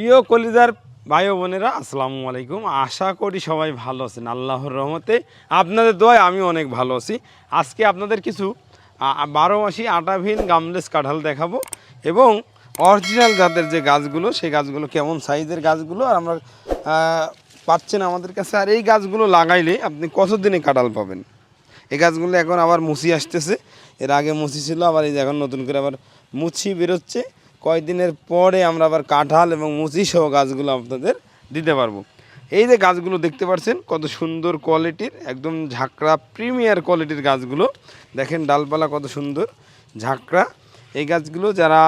প্রিয় কলিজার ভাই বোনেরা, আসসালামু আলাইকুম। আশা করি সবাই ভালো আছেন। আল্লাহর রহমতে আপনাদের দোয়ায় আমি অনেক ভালো আছি। আজকে আপনাদের কিছু বারো মাসি আটাভিন গামলেস কাঁঠাল দেখাবো এবং অরিজিনাল জাতের যে গাছগুলো, সেই গাছগুলো কেমন সাইজের গাছগুলো আর আমরা পাচ্ছেন আমাদের কাছে। আর এই গাছগুলো লাগাইলে আপনি কতদিনে কাঁঠাল পাবেন? এই গাছগুলো এখন আবার মুচি আসতেছে। এর আগে মুচি ছিল, আবার এই এখন নতুন করে আবার মুচি বেরোচ্ছে। কয়েকদিনের পরে আমরা আবার কাঁঠাল এবং মুচি সহ গাছগুলো আপনাদের দিতে পারব। এই যে গাছগুলো দেখতে পাচ্ছেন, কত সুন্দর কোয়ালিটির, একদম ঝাঁকড়া প্রিমিয়ার কোয়ালিটির গাছগুলো। দেখেন ডালপালা কত সুন্দর, ঝাঁকড়া। এই গাছগুলো যারা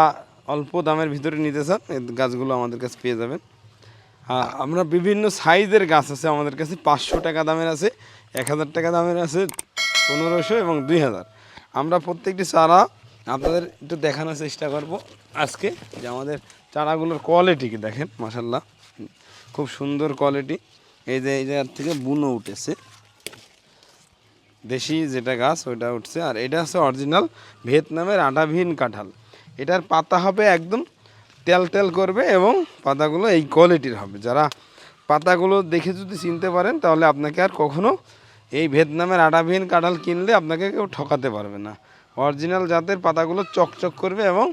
অল্প দামের ভিতরে নিতে চান, এই গাছগুলো আমাদের কাছে পেয়ে যাবেন। আমরা বিভিন্ন সাইজের গাছ আছে, আমাদের কাছে পাঁচশো টাকা দামের আছে, এক হাজার টাকা দামের আছে, পনেরোশো এবং দুই হাজার। আমরা প্রত্যেকটি চারা আপনাদের একটু দেখানোর চেষ্টা করব আজকে যে আমাদের চারাগুলোর কোয়ালিটি কি দেখেন মাসাল্লাহ খুব সুন্দর কোয়ালিটি এই যে, এই জায়গার থেকে বুনো উঠেছে। দেশি যেটা গাছ, ওইটা উঠছে। আর এটা হচ্ছে অরিজিনাল ভিয়েতনামের আটাভিন কাঁঠাল। এটার পাতা হবে একদম তেল তেল করবে এবং পাতাগুলো এই কোয়ালিটির হবে। যারা পাতাগুলো দেখে যদি চিনতে পারেন, তাহলে আপনাকে আর কখনো এই ভিয়েতনামের আটাভিন কাঁঠাল কিনলে আপনাকে কেউ ঠকাতে পারবে না। অরিজিনাল জাতের পাতাগুলো চকচক করবে এবং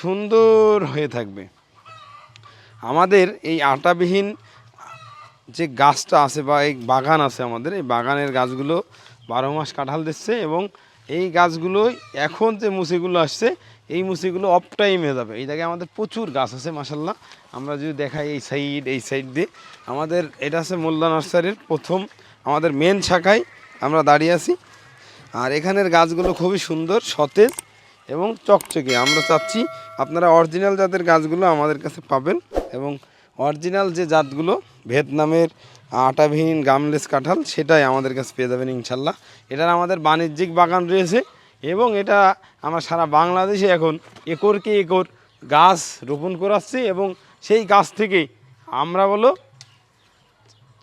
সুন্দর হয়ে থাকবে। আমাদের এই আটাবিহীন যে গাছটা আছে বা এই বাগান আছে আমাদের, এই বাগানের গাছগুলো বারো মাস কাঁঠাল দিচ্ছে এবং এই গাছগুলো এখন যে মুসিগুলো আসছে, এই মুসিগুলো অফ টাইমে যাবে। এই জায়গায় আমাদের প্রচুর গাছ আছে মাসাল্লাহ আমরা যদি দেখাই এই সাইড এই সাইড দিয়ে। আমাদের, এটা আছে মোল্লা নার্সারির প্রথম, আমাদের মেন শাখায় আমরা দাঁড়িয়ে আছি। আর এখানের গাছগুলো খুবই সুন্দর, সতেজ এবং চকচকে। আমরা চাচ্ছি আপনারা অরিজিনাল জাতের গাছগুলো আমাদের কাছে পাবেন এবং অরিজিনাল যে জাতগুলো, ভিয়েতনামের আটাবিহীন গামলেস কাঁঠাল, সেটাই আমাদের কাছে পেয়ে যাবেন ইনশাল্লাহ। এটার আমাদের বাণিজ্যিক বাগান রয়েছে এবং এটা আমরা সারা বাংলাদেশে এখন একরকে একর গাছ রোপণ করাচ্ছি এবং সেই গাছ থেকেই আমরা বলো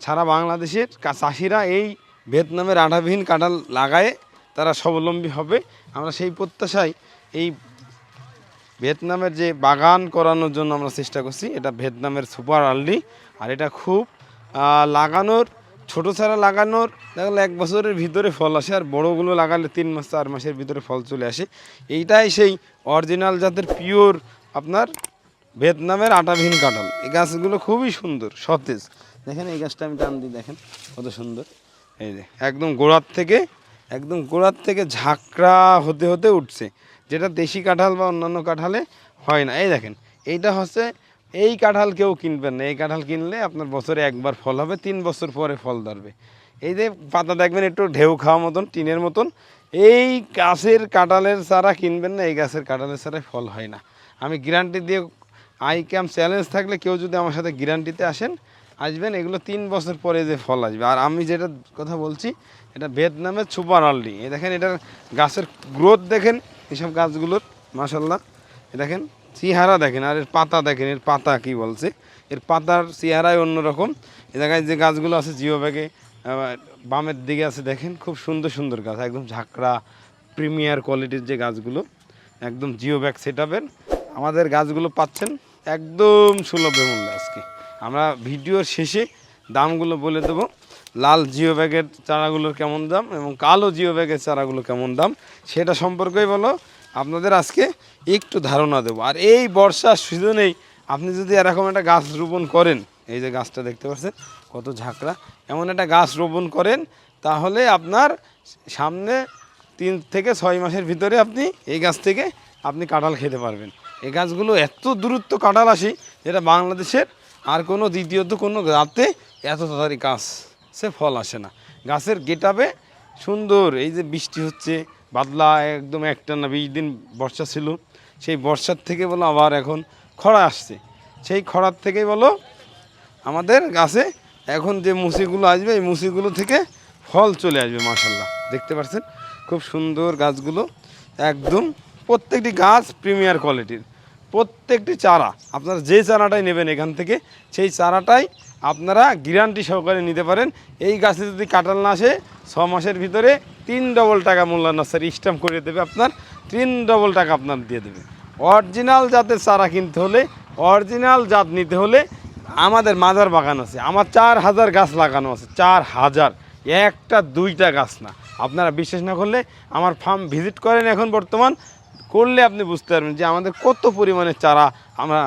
সারা বাংলাদেশের চাষিরা এই ভিয়েতনামের আঠাবিহীন কাঁঠাল লাগায়ে তারা স্বাবলম্বী হবে। আমরা সেই প্রত্যাশায় এই ভিয়েতনামের যে বাগান করানোর জন্য আমরা চেষ্টা করছি, এটা ভিয়েতনামের সুপার আর্লি। আর এটা খুব লাগানোর, ছোটো চারা লাগানোর দেখলে এক বছরের ভিতরে ফল আসে, আর বড়োগুলো লাগালে তিন মাস, চার মাসের ভিতরে ফল চলে আসে। এইটাই সেই অরিজিনাল জাতের পিওর আপনার ভিয়েতনামের আটাবিহীন কাঁঠাল। এই গাছগুলো খুবই সুন্দর, সতেজ। দেখেন এই গাছটা আমি টান দিই দেখেন, কত সুন্দর। এই একদম গোড়ার থেকে একদম গোড়ার থেকে ঝাঁকড়া হতে হতে উঠছে। যেটা দেশি কাঁঠাল বা অন্যান্য কাঁঠালে হয় না। এই দেখেন, এইটা হচ্ছে, এই কাঁঠাল কেউ কিনবেন না। এই কাঁঠাল কিনলে আপনার বছরে একবার ফল হবে, তিন বছর পরে ফল ধরবে। এই যে পাতা দেখবেন, একটু ঢেউ খাওয়া মতন, টিনের মতন। এই গাছের কাঁঠালের চারা কিনবেন না, এই গাছের কাঁঠালের চারায় ফল হয় না। আমি গ্যারান্টি দিয়ে আই ক্যাম্প চ্যালেঞ্জ থাকলে কেউ যদি আমার সাথে গ্যারান্টিতে আসেন আসবেন, এগুলো তিন বছর পরে যে ফল আসবে। আর আমি যেটা কথা বলছি, এটা ভিয়েতনামের সুপার আর্লি এ দেখেন, এটার গাছের গ্রোথ দেখেন, এসব গাছগুলোর মাসাল্লাহ এ দেখেন, চেহারা দেখেন, আর এর পাতা দেখেন, এর পাতা কি বলছে? এর পাতার চেহারাই অন্যরকম। এ জায়গায় যে গাছগুলো আছে জিও ব্যাগে বামের দিকে আছে, দেখেন, খুব সুন্দর সুন্দর গাছ, একদম ঝাঁকড়া, প্রিমিয়ার কোয়ালিটির যে গাছগুলো, একদম জিও ব্যাগ সেট আমাদের গাছগুলো পাচ্ছেন একদম সুলভ মূল্যে আজকে। আমরা ভিডিওর শেষে দামগুলো বলে দেবো। লাল জিও ব্যাগের চারাগুলোর কেমন দাম এবং কালো জিও ব্যাগের চারাগুলো কেমন দাম সেটা সম্পর্কেই বলো। আপনাদের আজকে একটু ধারণা দেবো। আর এই বর্ষার সিজনেই আপনি যদি এরকম একটা গাছ রোপণ করেন, এই যে গাছটা দেখতে পাচ্ছেন, কত ঝাঁকড়া, এমন একটা গাছ রোপণ করেন, তাহলে আপনার সামনে তিন থেকে ছয় মাসের ভিতরে আপনি এই গাছ থেকে আপনি কাঁঠাল খেতে পারবেন। এই গাছগুলো এত দূরত্ব কাঁঠাল আসে যেটা বাংলাদেশের আর কোনো দ্বিতীয়ত কোনো গাতে এত তাড়াতাড়ি গাছ সে ফল আসে না। গাছের গেটাবে সুন্দর, এই যে বৃষ্টি হচ্ছে, বাদলা একদম একটা না বিশ দিন বর্ষা ছিল, সেই বর্ষার থেকে বলো আবার এখন খরা আসছে। সেই খরার থেকেই বলো আমাদের গাছে এখন যে মুসিগুলো আসবে, এই মুসিগুলো থেকে ফল চলে আসবে মাসাল্লাহ দেখতে পাচ্ছেন? খুব সুন্দর গাছগুলো, একদম প্রত্যেকটি গাছ প্রিমিয়ার কোয়ালিটির। প্রত্যেকটি চারা আপনারা যে চারাটাই নেবেন এখান থেকে, সেই চারাটাই আপনারা গ্যারান্টি সহকারে নিতে পারেন। এই গাছে যদি কাঁঠাল না আসে, ছ মাসের ভিতরে তিন ডবল টাকা মূল্য নার্সারি স্ট্যাম্প করে দেবে আপনার, তিন ডবল টাকা আপনার দিয়ে দেবে। অরিজিনাল জাতের চারা কিনতে হলে অরিজিনাল জাত নিতে হলে আমাদের মাদার বাগান আছে, আমার চার হাজার গাছ লাগানো আছে, চার হাজার, একটা দুইটা গাছ না। আপনারা বিশ্বাস না করলে আমার ফার্ম ভিজিট করেন এখন বর্তমান করলে আপনি বুঝতে পারবেন যে আমাদের কত পরিমাণে চারা আমরা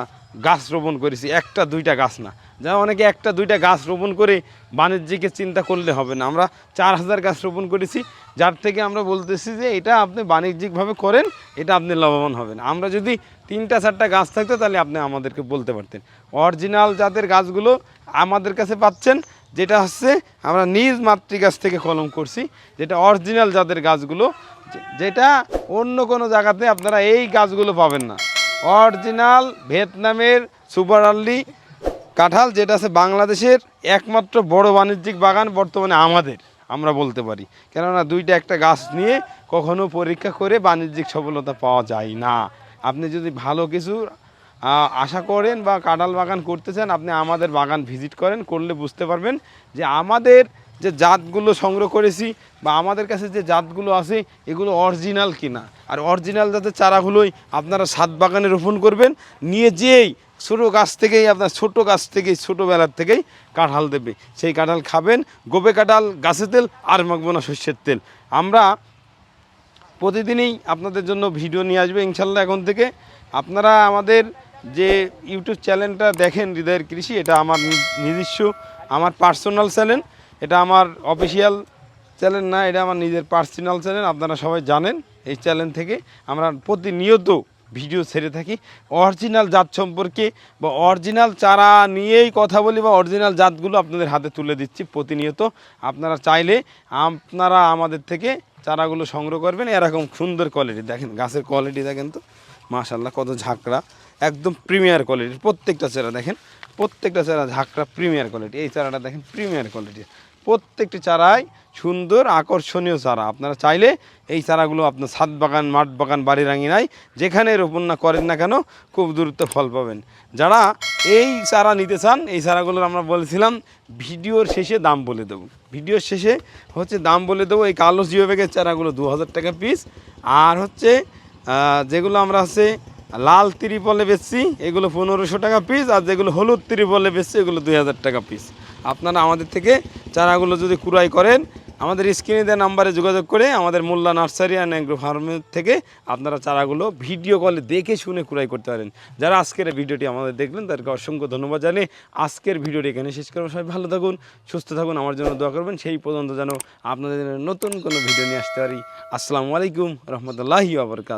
গাছ রোপণ করেছি। একটা, দুইটা গাছ না। যা অনেকে একটা, দুইটা গাছ রোপণ করে বাণিজ্যিকের চিন্তা করলে হবে না। আমরা চার হাজার গাছ রোপণ করেছি, যার থেকে আমরা বলতেছি যে এটা আপনি বাণিজ্যিকভাবে করেন, এটা আপনি লাভবান হবেন। আমরা যদি তিনটা, চারটা গাছ থাকতো, তাহলে আপনি আমাদেরকে বলতে পারতেন। অরিজিনাল জাতের গাছগুলো আমাদের কাছে পাচ্ছেন, যেটা হচ্ছে আমরা নিজ মাতৃগাছ থেকে কলম করছি, যেটা অরিজিনাল জাতের গাছগুলো যেটা অন্য কোনো জায়গাতে আপনারা এই গাছগুলো পাবেন না। অরিজিনাল ভিয়েতনামের সুপার আর্লি কাঁঠাল, যেটা আছে বাংলাদেশের একমাত্র বড় বাণিজ্যিক বাগান, বর্তমানে আমাদের, আমরা বলতে পারি। কেননা দুইটা একটা গাছ নিয়ে কখনো পরীক্ষা করে বাণিজ্যিক সফলতা পাওয়া যায় না। আপনি যদি ভালো কিছু আশা করেন বা কাঁঠাল বাগান করতে চান, আপনি আমাদের বাগান ভিজিট করেন, করলে বুঝতে পারবেন যে আমাদের যে জাতগুলো সংগ্রহ করেছি বা আমাদের কাছে যে জাতগুলো আছে, এগুলো অরিজিনাল কিনা। আর অরিজিনাল জাতের চারাগুলোই আপনারা সাত বাগানে রোপণ করবেন, নিয়ে যেই ছোটো গাছ থেকেই আপনার ছোটো গাছ থেকেই, ছোটোবেলার থেকেই কাঁঠাল দেবে। সেই কাঁঠাল খাবেন, গোবে কাঁঠাল গাছের তেল, আর মাখবো না শস্যের তেল। আমরা প্রতিদিনই আপনাদের জন্য ভিডিও নিয়ে আসবে ইনশাল্লাহ এখন থেকে। আপনারা আমাদের যে ইউটিউব চ্যানেলটা দেখেন, হৃদয়ের কৃষি, এটা আমার নিজস্ব, আমার পার্সোনাল চ্যানেল এটা আমার অফিসিয়াল চ্যানেল না, এটা আমার নিজের পার্সোনাল চ্যানেল আপনারা সবাই জানেন এই চ্যানেল থেকে। আমরা প্রতিনিয়ত ভিডিও ছেড়ে থাকি। অরিজিনাল জাত সম্পর্কে বা অরিজিনাল চারা নিয়েই কথা বলি বা অরিজিনাল জাতগুলো আপনাদের হাতে তুলে দিচ্ছি প্রতিনিয়ত। আপনারা চাইলে আপনারা আমাদের থেকে চারাগুলো সংগ্রহ করবেন। এরকম সুন্দর কোয়ালিটি দেখেন গাছের কোয়ালিটি দেখেন তো। মাশাল্লাহ কত ঝাঁকড়া। একদম প্রিমিয়ার কোয়ালিটির প্রত্যেকটা চারা দেখেন। প্রত্যেকটা চারা ঝাঁকড়া প্রিমিয়ার কোয়ালিটি এই চারাটা দেখেন প্রিমিয়ার কোয়ালিটি প্রত্যেকটি চারাই সুন্দর, আকর্ষণীয় চারা। আপনারা চাইলে এই চারাগুলো আপনার ছাদ বাগান, মাঠ বাগান, বাড়ি রাঙিনায় যেখানে রোপণ না করেন না কেন খুব দ্রুত ফল পাবেন। যারা এই চারা নিতে চান, এই চারাগুলোর আমরা বলেছিলাম, ভিডিওর শেষে দাম বলে দেবো। ভিডিওর শেষে হচ্ছে দাম বলে দেবো, এই কালো জিও ব্যাগের চারাগুলো দু হাজার টাকা পিস আর হচ্ছে যেগুলো আমরা হচ্ছে লাল ত্রিপলে বেচছি, এগুলো পনেরোশো টাকা পিস আর যেগুলো হলুদ ত্রিপলে বেচছি, এগুলো দুই হাজার টাকা পিস আপনারা আমাদের থেকে চারাগুলো যদি কুড়াই করেন, আমাদের স্ক্রিনে দেওয়া নাম্বারে যোগাযোগ করে আমাদের মোল্লা নার্সারি অ্যান্ড অ্যাগ্রো ফার্মের থেকে আপনারা চারাগুলো ভিডিও কলে দেখে শুনে কুড়াই করতে পারেন। যারা আজকের ভিডিওটি আমাদের দেখলেন, তাদেরকে অসংখ্য ধন্যবাদ জানিয়ে আজকের ভিডিওটি এখানে শেষ করব। সবাই ভালো থাকুন, সুস্থ থাকুন, আমার জন্য দোয়া করবেন। সেই পর্যন্ত যেন আপনাদের নতুন কোনো ভিডিও নিয়ে আসতে পারি। আসসালামু আলাইকুম, রহমতুল্লাহি আবরকাত